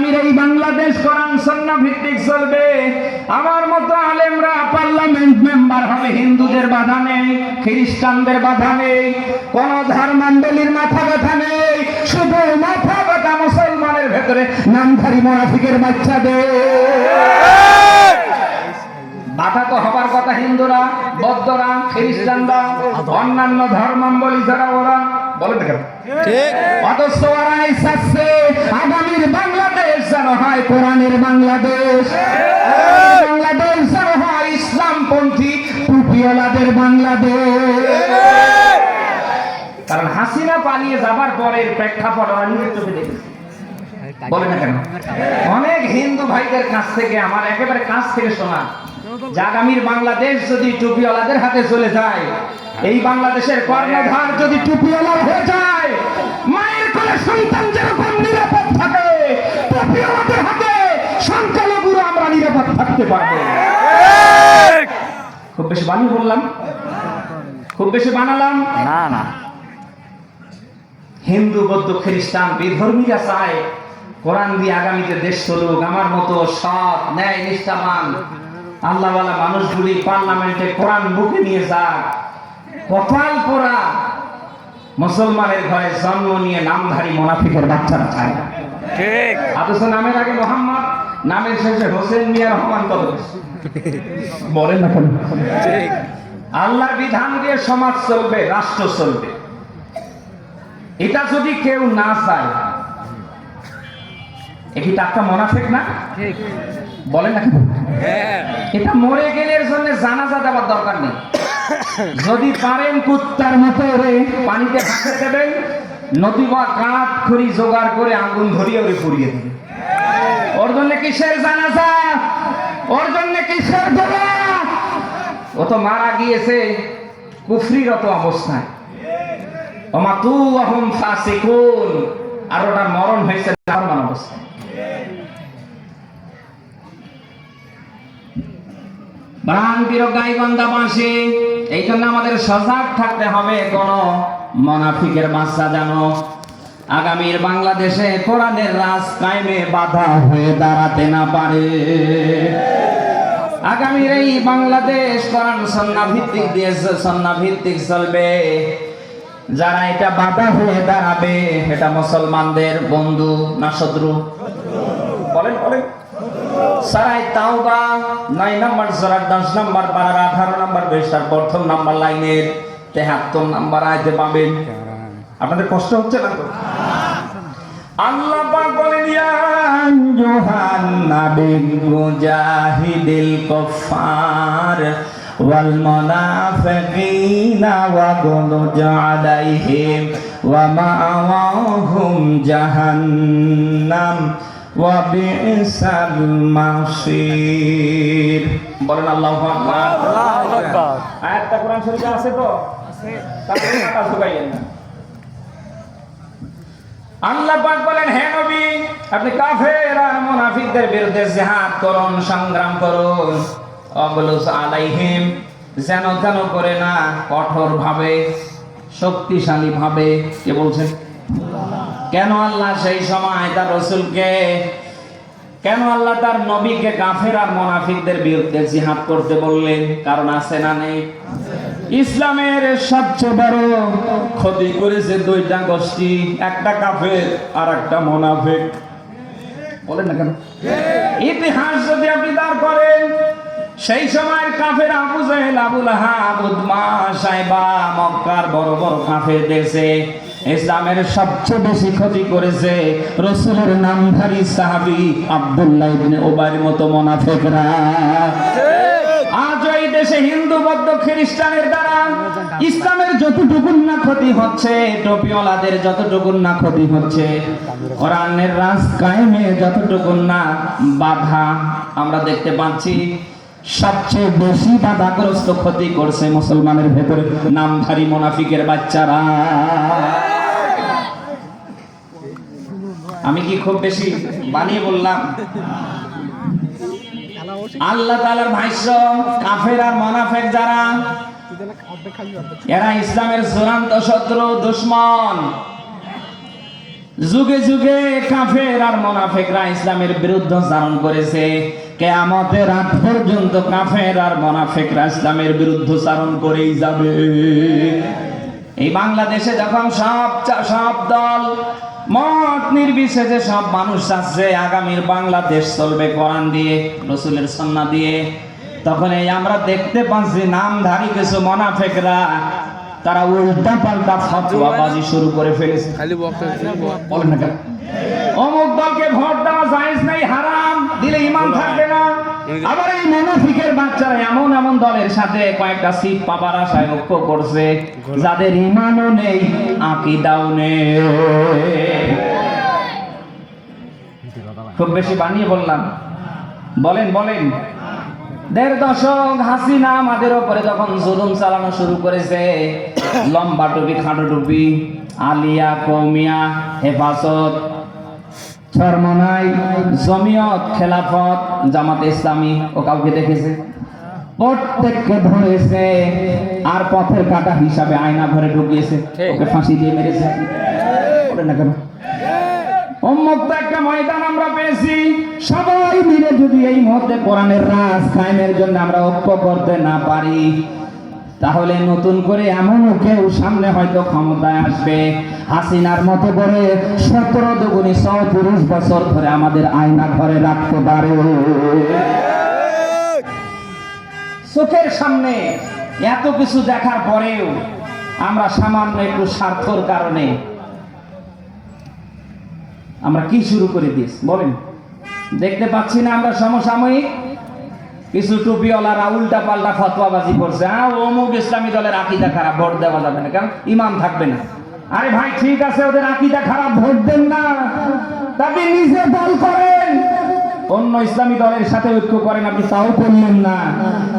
আগামীর এই বাংলাদেশ কোরআন সন্না ভিত্তিক চলবে। আমার মতো আলেমরা পার্লামেন্ট মেম্বার হবে, হিন্দুদের বাধা নেই, খ্রিস্টানদের বাধা নেই, কোন ধর্মান্দলির মাথা ব্যথা নেই, শুধু মাথা ব্যথা মুসলমানের ভেতরে নামধারী মোনাফিকের বাচ্চাদের বাধা তো হবার কথা হিন্দুরা, বৌদ্ধরা, খ্রিস্টানরা, অন্যান্য ধর্মাবলী যারা ওরা বলে না কেন? ঠিক। অথচ ওরা চাচ্ছে আগামীর বাংলাদেশ যেন হয় কোরআনের বাংলাদেশ। বাংলাদেশ যেন হয় ইসলামপন্থী টুপিওয়ালাদের বাংলাদেশ। কারণ হাসিনা পালিয়ে যাবার পরের প্রেক্ষাপট নিজের চোখে দেখেছে। বলে না কেন? অনেক হিন্দু ভাইদের কাছ থেকে আমার একেবারে কাছ থেকে শোনা আগামীর বাংলাদেশ যদি টুপিওয়ালাদের হাতে চলে যায় এই বাংলাদেশের কর্ণধার যদি টুপিওয়ালা হয়ে যায় মায়ের কোলে সন্তান যেরকম নিরাপদ থাকে টুপিওয়ালাদের হাতে সংখ্যালঘুরা আমরা নিরাপদ থাকতে পারব। খুব বেশি বানি বললাম? খুব বেশি বানালাম? না না। হিন্দু বৌদ্ধ খ্রিস্টান বিধর্মীরা চায় কোরআন দিয়ে আগামীতে দেশ চলুক আমার মতো সৎ ন্যায় নিষ্ঠাবান আল্লাহওয়ালা মানুষগুলি পার্লামেন্টে কোরআন বুকে নিয়ে যাক। কপাল পোড়া। মুসলমানের ঘরে জন্ম নিয়ে নামধারী মোনাফিকের বাচ্চারা চায়। না। ঠিক। অথচ নামের আগে মোহাম্মদ নামের শেষে হোসেন মিয়া রহমান কত বলেন না কেন? ঠিক। আল্লাহর বিধান দিয়ে সমাজ চলবে রাষ্ট্র চলবে। এটা যদি কেউ না চায় এটি টাকা মোনাফেক না? ঠিক। বলেন না কেন? এটা মরে গেলে এর জন্য জানাজা দেওয়ার দরকার নেই। যদি পারেন কুত্তার মতো ওরে পানিতে ভাসে দেবেন নদী বা কাঠ খড়ি জোগাড় করে আগুন ধরিয়ে ওরে পুড়িয়ে দেবেন। ওর জন্য কিসের জানাজা? ওর জন্য কিসের ও তো মারা গিয়েছে কুফরিরত অবস্থায়। অমাতু আহম ফাসিকুন। আর ওটার মরণ হয়েছে নাফরমান অবস্থায় প্রাণ প্রিয় গাইবান্ধা বাসী এই জন্য আমাদের সজাগ থাকতে হবে কোন মনাফিকের বাচ্চা জানো আগামীর বাংলাদেশে কোরআনের রাজ কায়েমে বাধা হয়ে দাঁড়াতে না পারে। আগামীর এই বাংলাদেশ কোরআন সন্না ভিত্তিক দেশ, সন্না ভিত্তিক চলবে। যারা এটা বাধা হয়ে দাঁড়াবে, এটা মুসলমানদের বন্ধু না শত্রু? বলেন বলেন। সারাই তাওবা নয় নম্বর সরার দশ নম্বর পাড়ার আঠারো নম্বর, বেশটার প্রথম নাম্বার লাইনের তেহাত্তর নাম্বার আয়তে পাবেন। আপনাদের কষ্ট হচ্ছে না আল্লাহ পাক বলেন, ইয়া আইয়ুহান নাবিয়্যু জাহিদিল কুফার ওয়াল মুনাফিকিনা ওয়াগলুজ আলাইহিম ওয়া বিসাল মাসির। বলেন আল্লাহু আকবার। আল্লাহু আকবার। আয়াতটা কোরআন শরীফে আছে তো? তাহলে ঢুকাইয়েন না। আল্লাহ পাক বলেন হে নবী আপনি কাফের আর মুনাফিকদের বিরুদ্ধে জিহাদ করুন সংগ্রাম করুন। অবলুস আলাইহিম যেন তেন করে না কঠোর ভাবে শক্তিশালী ভাবে কে বলছেন কেন আল্লাহ সেই সময় তার রসুলকে, কেন আল্লাহ তার নবীকে কাফের আর মুনাফিকদের বিরুদ্ধে জিহাদ করতে বললেন? কারণ আছে না নেই? ইসলামের সবচেয়ে বড় ক্ষতি করেছে দুইটা গোষ্ঠী, একটা কাফের আর একটা মোনাফেক। বলেন না কেন? ইতিহাস যদি আপনি দাঁড় করেন, সেই সময় কাফের আবু জাহেল, আবুল আহাব, উদ্মা সাহেবা মক্কার বড় বড় কাফের দেশে ইসলামের সবচেয়ে বেশি ক্ষতি করেছে রসুলের নামধারী সাহাবী আব্দুল্লাহ ইবনে মতো মোনাফেকরা। দেশে হিন্দু, বৌদ্ধ, খ্রিস্টানের দ্বারা ইসলামের না ক্ষতি হচ্ছে না ক্ষতি হচ্ছে, কোরআনের রাজ কায়েমে যতটুকুন না বাধা আমরা দেখতে পাচ্ছি, সবচেয়ে বেশি বাধাগ্রস্ত ক্ষতি করছে মুসলমানের ভেতরে নামধারী মোনাফিকের বাচ্চারা। আমি কি খুব বেশি বানিয়ে বললাম? আল্লাহ তাআলার ভাষ্য কাফের আর মোনাফেক যারা, এরা ইসলামের চূড়ান্ত শত্রু, দুশ্মন। যুগে যুগে কাফের আর মোনাফেকরা ইসলামের বিরুদ্ধ চারণ করেছে। কেয়ামতের রাত পর্যন্ত কাফের আর মোনাফেকরা ইসলামের বিরুদ্ধ চারণ করেই যাবে। এই বাংলাদেশে যখন সব সব দল মত নির্বিশেষে সব মানুষ আসছে। আগামীর বাংলাদেশ চলবে কোরআন দিয়ে রসুলের সন্না দিয়ে। তখন এই আমরা দেখতে পাচ্ছি নামধারী কিছু মনাফেকরা তারা উল্টা পাল্টা ফতোয়াবাজি শুরু করে ফেলেছে? অমুক দলকে ভোট দেওয়া জায়েজ নাই হারাম। দিলে ইমান থাকবে আবার এই মুনাফিকের বাচ্চারা এমন এমন দলের সাথে কয়েকটা সিট পাবার আশায় ঐক্য করছে। যাদের ইমানও নেই আকিদাও নেই। খুব বেশি বানিয়ে বললাম। বলেন বলেন। দেড় দশক হাসিনা আমাদের ওপরে যখন জুলুম চালানো শুরু করেছে লম্বা টুপি খাটো টুপি আলিয়া কৌমিয়া হেফাজত চরমনাই জমিয়ত খেলাফত জামাত ইসলামী ও কাউকে দেখেছে? প্রত্যেককে ধরেছে আর পথের কাটা হিসাবে আয়না ঘরে ঢুকিয়েছে। ওকে ফাঁসি দিয়ে মেরেছে। না কেন? উন্মুক্ত একটা ময়দান আমরা পেয়েছি। সবাই মিলে যদি এই মুহূর্তে কোরআনের রাজ কায়েমের জন্য আমরা ঐক্য করতে না পারি তাহলে নতুন করে এমনও কেউ সামনে হয়তো ক্ষমতায় আসবে। হাসিনার মতো করে সতেরো দুগুনি চৌত্রিশ বছর ধরে আমাদের আয়না ঘরে রাখতে পারে। চোখের সামনে এত কিছু দেখার পরেও আমরা সামান্য একটু স্বার্থর কারণে আমরা কি শুরু করে দিস বলেন। দেখতে পাচ্ছি না আমরা সমসাময়িক। কিছু টুপিওয়ালারা উল্টা পাল্টা ফতোয়াবাজি করছে। হ্যাঁ অমুক ইসলামী দলের আকিদা খারাপ, ভোট দেওয়া যাবে না। কারণ ইমাম থাকবে না। আরে ভাই, ঠিক আছে, ওদের আকিদা খারাপ, ভোট দেন না। তবে নিজে দল করেন। অন্য ইসলামী দলের সাথে ঐক্য করেন, আপনি তাও করলেন না।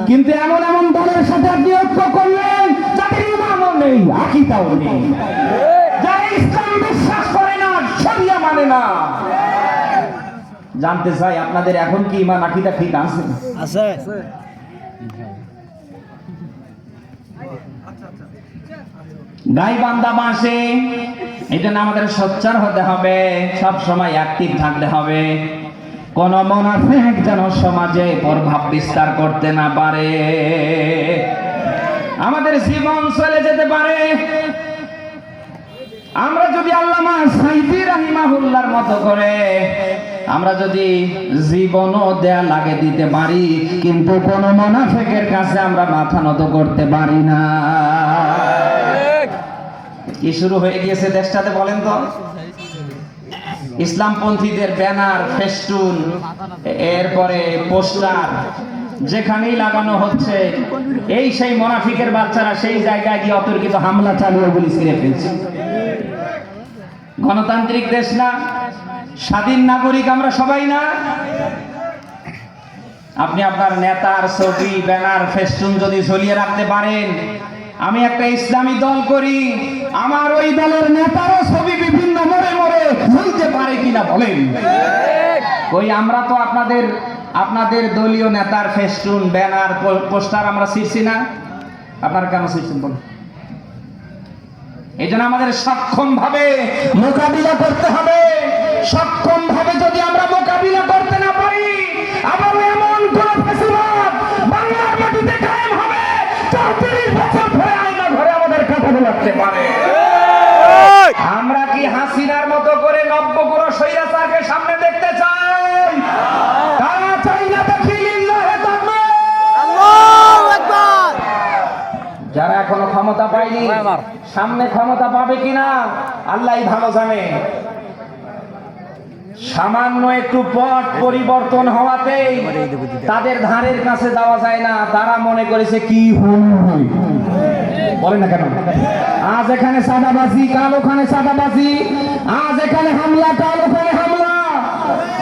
কিন্তু এমন এমন দলের সাথে আপনি ঐক্য করলেন যাদের ইমামও নেই, আকিদাও নেই। যারা ইসলাম বিশ্বাস করে না, শরিয়া মানে না। জানতে চাই, আপনাদের এখন কি ইমান, আকিদা ঠিক আছে? আছে। গাই বান্দা বাসে এই জন্য আমাদের সোচ্চার হতে হবে, সব সময় অ্যাক্টিভ থাকতে হবে। কোন মোনাফেক যেন সমাজে প্রভাব বিস্তার করতে না পারে। আমাদের জীবন চলে যেতে পারে। আমরা যদি আল্লামা সাইদি রাহিমাহুল্লার মতো করে, আমরা যদি জীবনও দেয়া লাগে দিতে পারি, কিন্তু কোন মোনাফেকের কাছে আমরা মাথা নত করতে পারি না। কি শুরু হয়ে গিয়েছে দেশটাতে বলেন তো? ইসলামপন্থীদের ব্যানার, ফেস্টুন, এরপরে পোস্টার যেখানেই লাগানো হচ্ছে। এই সেই মোনাফিকের বাচ্চারা সেই জায়গায় গিয়ে অতর্কিত হামলা চালিয়ে গুলি ছিঁড়ে ফেলছে। গণতান্ত্রিক দেশ না, স্বাধীন নাগরিক আমরা সবাই না। আপনি আপনার নেতার ছবি, ব্যানার, ফেস্টুন যদি ঝুলিয়ে রাখতে পারেন, আমি একটা ইসলামী দল করি। আমার ওই দলের নেতারও ছবি বিভিন্ন মোড়ে মোড়ে ঝুলতে পারে কিনা বলেন। ওই আমরা তো আপনাদের আপনাদের দলীয় নেতার ফেস্টুন, ব্যানার পোস্টার আমরা ছিঁড়ছি না? আপনারা কেন ছিঁড়ছেন বলুন? এই জন্য আমাদের সক্ষম ভাবে মোকাবিলা করতে হবে। সক্ষম ভাবে যদি আমরা মোকাবিলা করতে না পারি, আবার এমন কোন ফেসিবাদ হাসিনার মতো করে নব্য কোনো স্বৈরাচারকে সামনে দেখতে চাই। তারা চাই না দেখি যারা এখনও ক্ষমতা পায়নি সামনে ক্ষমতা পাবে কিনা আল্লাহ ভালো জানে। সামান্য একটু পথ পরিবর্তন হওয়াতে তাদের ধারের কাছে যাওয়া যায় না। তারা মনে করেছে কি হল বলে না কেন? আজ এখানে সাদাবাজি কাল ওখানে সাদাবাজি। আজ এখানে হামলা কাল ওখানে হামলা।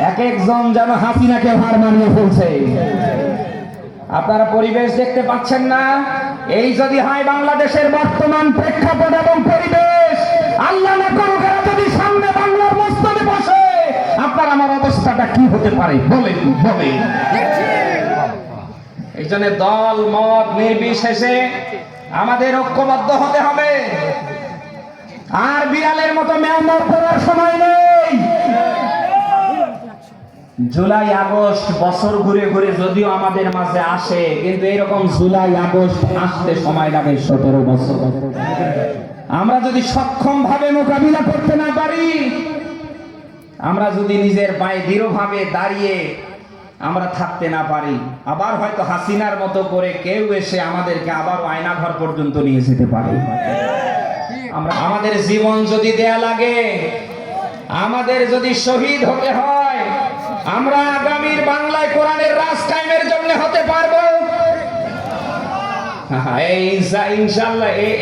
এক একজন যেন হাসিনাকে হার মানিয়ে ফেলছে। আপনারা পরিবেশ দেখতে পাচ্ছেন না? এই যদি হয় বাংলাদেশের বর্তমান প্রেক্ষাপট এবং পরিবেশ আল্লাহ না করুক এরা যদি সামনে বাংলার মস্তদে বসে আপনার আমার অবস্থাটা কি হতে পারে? বলেন বলেন। এই জন্য দল মত নির্বিশেষে আমাদের ঐক্যবদ্ধ হতে হবে। আর বিড়ালের মতো মেয়ামার করার সময় নেই। জুলাই, আগস্ট বছর ঘুরে ঘুরে যদিও আমাদের মাঝে আসে, কিন্তু এরকম জুলাই, আগস্ট আসতে সময় লাগে সতেরো বছর। আমরা যদি সক্ষম ভাবে মোকাবিলা করতে না পারি, আমরা যদি নিজের পায়ে দৃঢ়ভাবে দাঁড়িয়ে আমরা থাকতে না পারি। আবার হয়তো হাসিনার মতো করে কেউ এসে আমাদেরকে আবার আয়নাঘর পর্যন্ত নিয়ে যেতে পারে। আমরা আমাদের জীবন যদি দেয়া লাগে, আমাদের যদি শহীদ হতে হয়, আমরা আগামীর বাংলায় কোরআনের রাজ টাইমের জন্য হতে পারব। এই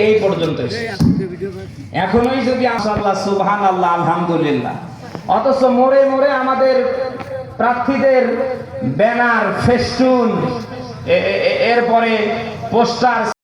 এই পর্যন্ত এখনোই যদি আল্লাহ সুবহান আল্লাহ আলহামদুলিল্লাহ, অথচ মোড়ে মোড়ে আমাদের প্রার্থীদের ব্যানার ফেস্টুন এরপরে পোস্টার